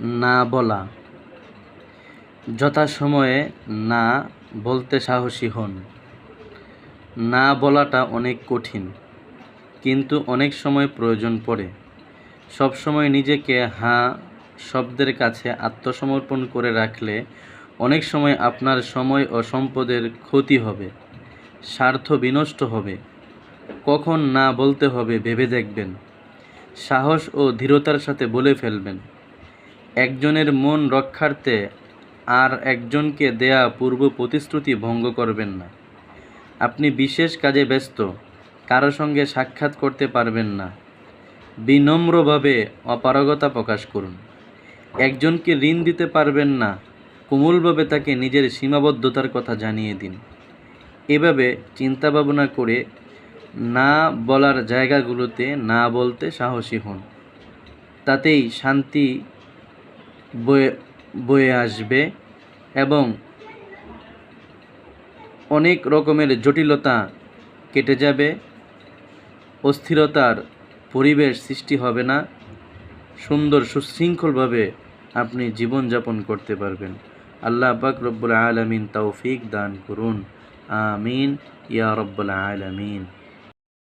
না বলা। যথাসময়ে না বলতে সাহসী হন। না বলাটা অনেক কঠিন, কিন্তু অনেক সময় প্রয়োজন পড়ে। সবসময় নিজেকে হাঁ, শব্দের কাছে আত্মসমর্পণ করে রাখলে অনেক সময় আপনার সময় ও সম্পদের ক্ষতি হবে, স্বার্থ বিনষ্ট হবে। কখন না বলতে হবে ভেবে দেখবেন। সাহস ও দৃঢ়তার সাথে বলে ফেলবেন। একজনের মন রক্ষার্থে আর একজনকে দেয়া পূর্ব প্রতিশ্রুতি ভঙ্গ করবেন না। আপনি বিশেষ কাজে ব্যস্ত, কারও সঙ্গে সাক্ষাৎ করতে পারবেন না। বিনম্রভাবে অপারগতা প্রকাশ করুন। একজনকে ঋণ দিতে পারবেন না, কোমলভাবে তাকে নিজের সীমাবদ্ধতার কথা জানিয়ে দিন। এভাবে চিন্তা ভাবনা করে না বলার জায়গাগুলোতে না বলতে সাহসী হন। তাতেই শান্তি বয়ে বয়ে আসবে এবং অনেক রকমের জটিলতা কেটে যাবে, অস্থিরতার পরিবেশ সৃষ্টি হবে না, সুন্দর সুশৃঙ্খলভাবে আপনি জীবনযাপন করতে পারবেন। আল্লাহ পাক রব্বুল আলমিন তৌফিক দান করুন। আমিন। ইয়া রব্বুল আলমিন।